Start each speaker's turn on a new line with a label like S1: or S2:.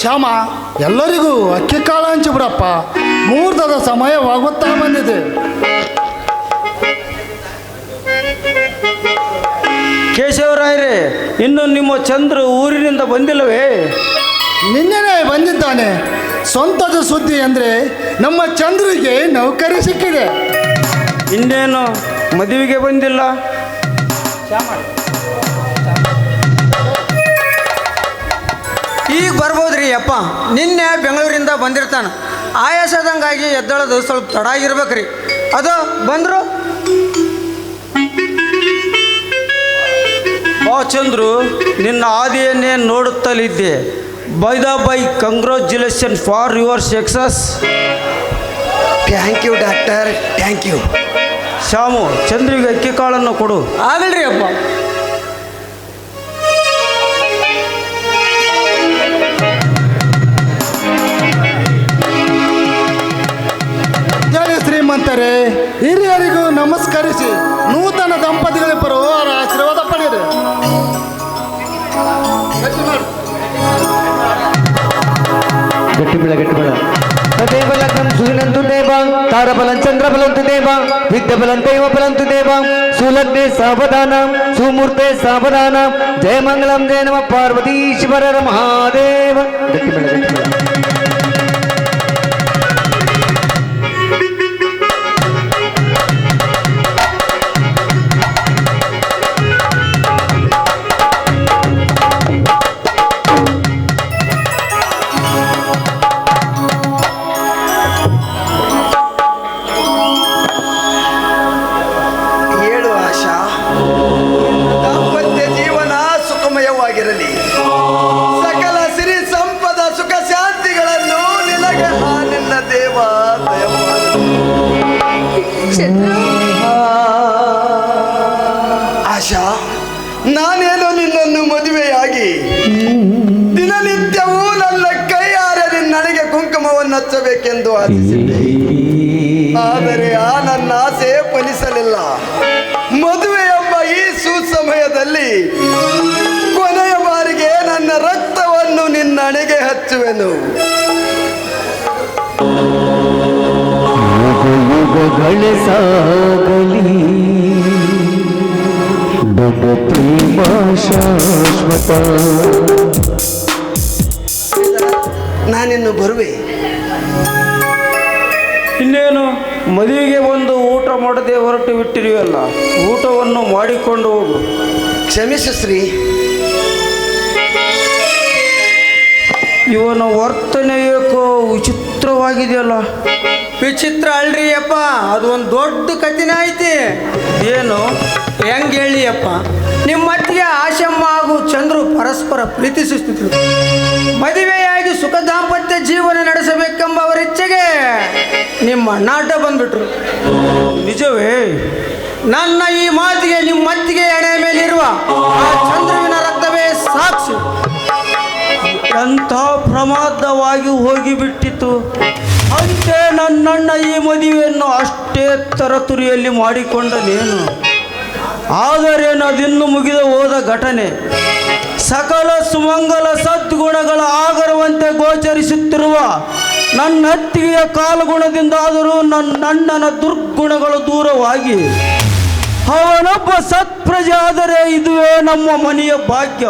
S1: ಶ್ಯಾಮ ಎಲ್ಲರಿಗೂ ಅಕ್ಕಿ ಕಾಳು ಹಂಚಿಬಿಡಪ್ಪ ಮುಹೂರ್ತದ ಸಮಯವಾಗುತ್ತಾ ಬಂದಿದೆ.
S2: ಕೇಶವರಾಯರೇ ಇನ್ನು ನಿಮ್ಮ ಚಂದ್ರ ಊರಿನಿಂದ ಬಂದಿಲ್ಲವೇ?
S1: ನಿನ್ನೆನೇ ಬಂದಿದ್ದಾನೆ. ಸ್ವಂತದ ಸುದ್ದಿ ಅಂದರೆ ನಮ್ಮ ಚಂದ್ರಿಗೆ ನೌಕರಿ ಸಿಕ್ಕಿದೆ.
S2: ಇನ್ನೇನು ಮದುವೆಗೆ ಬಂದಿಲ್ಲ?
S3: ಈಗ ಬರ್ಬೋದ್ರಿ ಅಪ್ಪ. ನಿನ್ನೆ ಬೆಂಗಳೂರಿಂದ ಬಂದಿರ್ತಾನೆ. ಆಯಾಸದಂಗಾಗಿ ಎದ್ದಳದು ಸ್ವಲ್ಪ ತಡ ಆಗಿರ್ಬೇಕ್ರಿ ಅದು ಬಂದರು?
S2: ಓ ಚಂದ್ರು ನಿನ್ನ ಆದಿಯನ್ನೇ ನೋಡುತ್ತಲಿದ್ದೆ. By the by congratulation for your success
S4: thank you doctor thank you
S2: Shyamu ಚಂದ್ರಿಗೆ ಅಕ್ಕಿ ಕಾಳನ್ನು ಕೊಡು.
S3: ಆಗಲ್ರಿ ಅಪ್ಪ.
S1: ಶ್ರೀಮಂತರೇ ಹಿರಿಯರಿಗೂ ನಮಸ್ಕರಿಸಿ ನೂತನ ದಂಪತಿಗಳಿಬ್ಬರು ಅವರ ಆಶೀರ್ವಾದ ಪಡೆಯಿರಿ
S5: గట్టిబిళ్ళ గట్టిబిళ్ళ తదేవ లగ్నం సూర్యనంతు దేవ తారబలం చంద్రబలంతు దేవ విద్యబలం దైవబలంతు దేవ సులగ్నే సావధానం సుమూర్తే సావధానం జయ మంగళం జయ నమ పార్వతీశ్వర మహాదేవ గట్టిబిళ్ళ గట్టిబిళ్ళ
S4: ನಾನೇನು ನಿನ್ನನ್ನು ಮದುವೆಯಾಗಿ ದಿನನಿತ್ಯವೂ ನನ್ನ ಕೈಯಾರೆ ನನಗೆ ಕುಂಕುಮವನ್ನು ಹಚ್ಚಬೇಕೆಂದು ಆಶಿಸಿದ್ದೆ. ಆದರೆ ಆ ನನ್ನ ಆಸೆ ಫಲಿಸಲಿಲ್ಲ. ಮದುವೆ ಎಂಬ ಈ ಸುಸಮಯದಲ್ಲಿ ಕೊನೆಯ ಬಾರಿಗೆ ನನ್ನ ರಕ್ತವನ್ನು ನಿನ್ನ ಹಣೆಗೆ ಹಚ್ಚುವೆನು.
S5: ಯುಗ
S4: ನಾನಿನ್ನು ಬರುವೆ
S2: ಇನ್ನೇನು ಮದುವೆಗೆ ಬಂದು ಊಟ ಮಾಡದೆ ಹೊರಟು ಬಿಟ್ಟಿರುವಲ್ಲ ಊಟವನ್ನು ಮಾಡಿಕೊಂಡು ಹೋಗು.
S4: ಕ್ಷಮಿಸು ಶ್ರೀ.
S2: ಇವನ ವರ್ತನೆ ಏಕೋ ವಿಚಿತ್ರವಾಗಿದೆಯಲ್ಲ.
S3: ವಿಚಿತ್ರ ಅಲ್ರಿ ಅಪ್ಪ ಅದು ಒಂದು ದೊಡ್ಡ ಕಥಿನ ಐತಿ.
S2: ಏನು?
S3: ಹೆಂಗೆ ಹೇಳಿ ಅಪ್ಪ ನಿಮ್ಮ ಅತ್ತಿಗೆ ಆಶಮ್ಮ ಹಾಗೂ ಚಂದ್ರು ಪರಸ್ಪರ ಪ್ರೀತಿಸುತ್ತಿದ್ರು. ಮದುವೆಯಾಗಿ ಸುಖ ದಾಂಪತ್ಯ ಜೀವನ ನಡೆಸಬೇಕೆಂಬ ಅವರ ಇಚ್ಛೆಗೆ ನಿಮ್ಮ ನಾಟ ಬಂದ್ಬಿಟ್ರು.
S2: ನಿಜವೇ?
S3: ನನ್ನ ಈ ಮಾತಿಗೆ ನಿಮ್ಮ ಅತ್ತಿಗೆ ಎಣೆ ಮೇಲಿರುವ ಆ ಚಂದ್ರುವಿನ ರಕ್ತವೇ ಸಾಕ್ಷಿ.
S2: ಎಂಥ ಪ್ರಮಾದವಾಗಿ ಹೋಗಿಬಿಟ್ಟಿತು ಅಂತೆ ನನ್ನಣ್ಣ ಈ ಮದುವೆಯನ್ನು ಅಷ್ಟೇ ತರತುರಿಯಲ್ಲಿ ಮಾಡಿಕೊಂಡನೇನು? ಆದರೇನು ಅದಿನ್ನು ಮುಗಿದು ಹೋದ ಘಟನೆ. ಸಕಲ ಸುಮಂಗಲ ಸದ್ಗುಣಗಳ ಆಗರವಂತೆ ಗೋಚರಿಸುತ್ತಿರುವ ನನ್ನ ಅತ್ತಿಗೆಯ ಕಾಲುಗುಣದಿಂದಾದರೂ ನನ್ನಣ್ಣನ ದುರ್ಗುಣಗಳು ದೂರವಾಗಿ. ಅವನೊಬ್ಬ ಸತ್ಪ್ರಜೆ ಆದರೆ ಇದುವೇ ನಮ್ಮ ಮನೆಯ ಭಾಗ್ಯ.